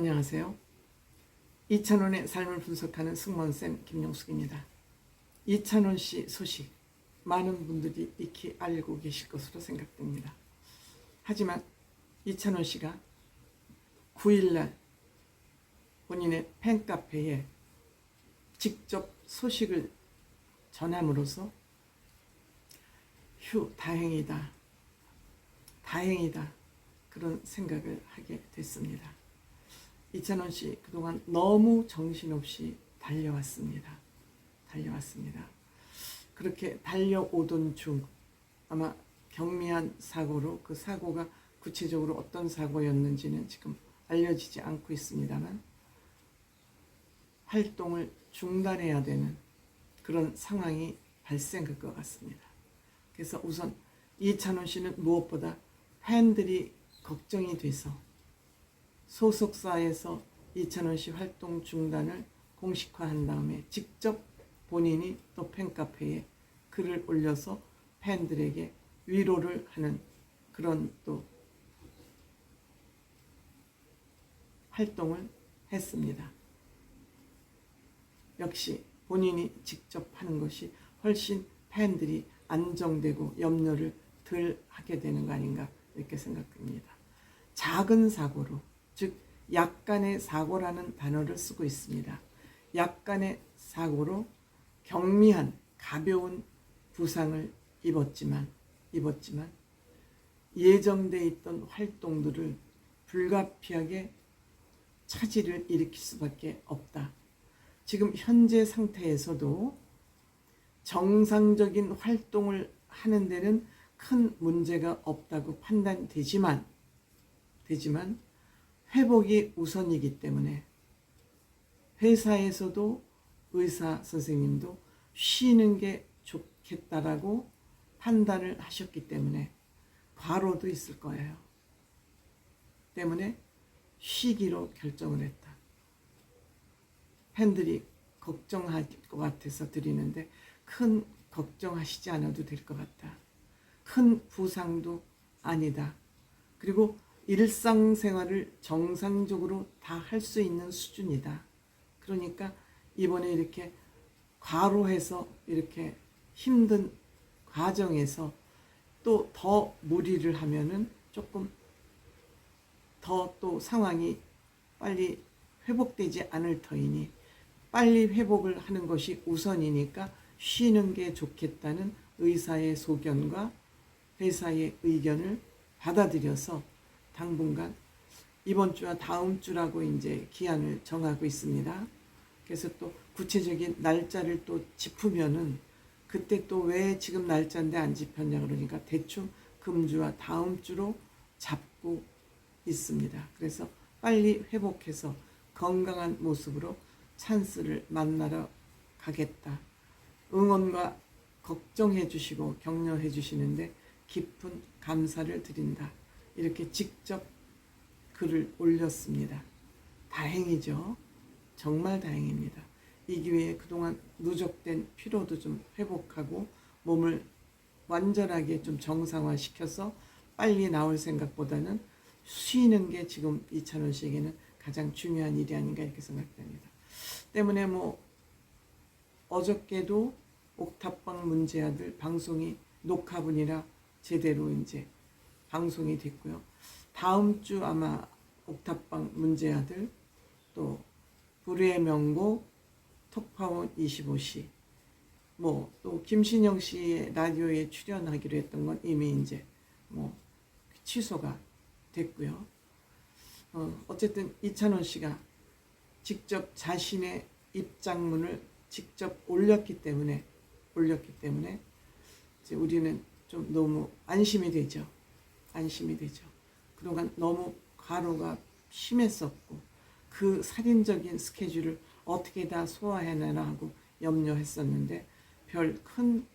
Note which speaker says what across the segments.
Speaker 1: 안녕하세요. 이찬원의 삶을 분석하는 승무원쌤 김용숙입니다. 이찬원 씨 소식 많은 분들이 익히 알고 계실 것으로 생각됩니다. 하지만 이찬원 씨가 9일날 본인의 팬카페에 직접 소식을 전함으로써 휴 다행이다 다행이다 그런 생각을 하게 됐습니다. 이찬원 씨 그동안 너무 정신없이 달려왔습니다. 달려왔습니다. 그렇게 달려오던 중 아마 경미한 사고로 그 사고가 구체적으로 어떤 사고였는지는 지금 알려지지 않고 있습니다만 활동을 중단해야 되는 그런 상황이 발생할 것 같습니다. 그래서 우선 이찬원 씨는 무엇보다 팬들이 걱정이 돼서 소속사에서 이찬원 씨 활동 중단을 공식화한 다음에 직접 본인이 또 팬카페에 글을 올려서 팬들에게 위로를 하는 그런 또 활동을 했습니다. 역시 본인이 직접 하는 것이 훨씬 팬들이 안정되고 염려를 덜 하게 되는 거 아닌가 이렇게 생각됩니다. 작은 사고로 즉 약간의 사고라는 단어를 쓰고 있습니다. 약간의 사고로 경미한 가벼운 부상을 입었지만 입었지만 예정돼 있던 활동들을 불가피하게 차질을 일으킬 수밖에 없다. 지금 현재 상태에서도 정상적인 활동을 하는 데는 큰 문제가 없다고 판단되지만 되지만 회복이 우선이기 때문에 회사에서도 의사 선생님도 쉬는 게 좋겠다라고 판단을 하셨기 때문에 과로도 있을 거예요. 때문에 쉬기로 결정을 했다. 팬들이 걱정할 것 같아서 드리는데 큰 걱정하시지 않아도 될 것 같다. 큰 부상도 아니다. 그리고 일상생활을 정상적으로 다 할 수 있는 수준이다. 그러니까 이번에 이렇게 과로해서 이렇게 힘든 과정에서 또 더 무리를 하면은 조금 더 또 상황이 빨리 회복되지 않을 터이니 빨리 회복을 하는 것이 우선이니까 쉬는 게 좋겠다는 의사의 소견과 회사의 의견을 받아들여서 당분간 이번 주와 다음 주라고 이제 기한을 정하고 있습니다. 그래서 또 구체적인 날짜를 또 짚으면은 그때 또 왜 지금 날짜인데 안 짚혔냐 그러니까 대충 금주와 다음 주로 잡고 있습니다. 그래서 빨리 회복해서 건강한 모습으로 찬스를 만나러 가겠다. 응원과 걱정해 주시고 격려해 주시는데 깊은 감사를 드린다. 이렇게 직접 글을 올렸습니다. 다행이죠. 정말 다행입니다. 이 기회에 그동안 누적된 피로도 좀 회복하고 몸을 완전하게 좀 정상화시켜서 빨리 나올 생각보다는 쉬는 게 지금 이찬원 씨에게는 가장 중요한 일이 아닌가 이렇게 생각됩니다. 때문에 뭐 어저께도 옥탑방 문제 아들 방송이 녹화분이라 제대로 이제 방송이 됐고요. 다음 주 아마 옥탑방 문제아들 또 불후의 명곡 톡파원 25시 뭐 또 김신영 씨의 라디오에 출연하기로 했던 건 이미 이제 뭐 취소가 됐고요. 어, 어쨌든 이찬원 씨가 직접 자신의 입장문을 직접 올렸기 때문에 올렸기 때문에 이제 우리는 좀 너무 안심이 되죠. 안심이 되죠. 그동안 너무 과로가 심했었고 그 살인적인 스케줄을 어떻게 다 소화해내나 하고 염려했었는데 별 큰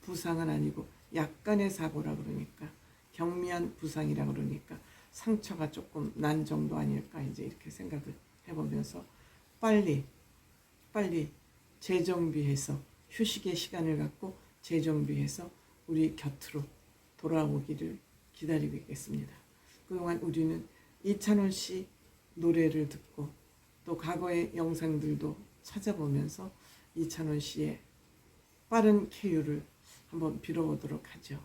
Speaker 1: 부상은 아니고 약간의 사고라 그러니까 경미한 부상이라 그러니까 상처가 조금 난 정도 아닐까 이제 이렇게 생각을 해보면서 빨리 빨리 재정비해서 휴식의 시간을 갖고 재정비해서 우리 곁으로 돌아오기를 기다리고 있겠습니다. 그동안 우리는 이찬원 씨 노래를 듣고 또 과거의 영상들도 찾아보면서 이찬원 씨의 빠른 쾌유를 한번 빌어보도록 하죠.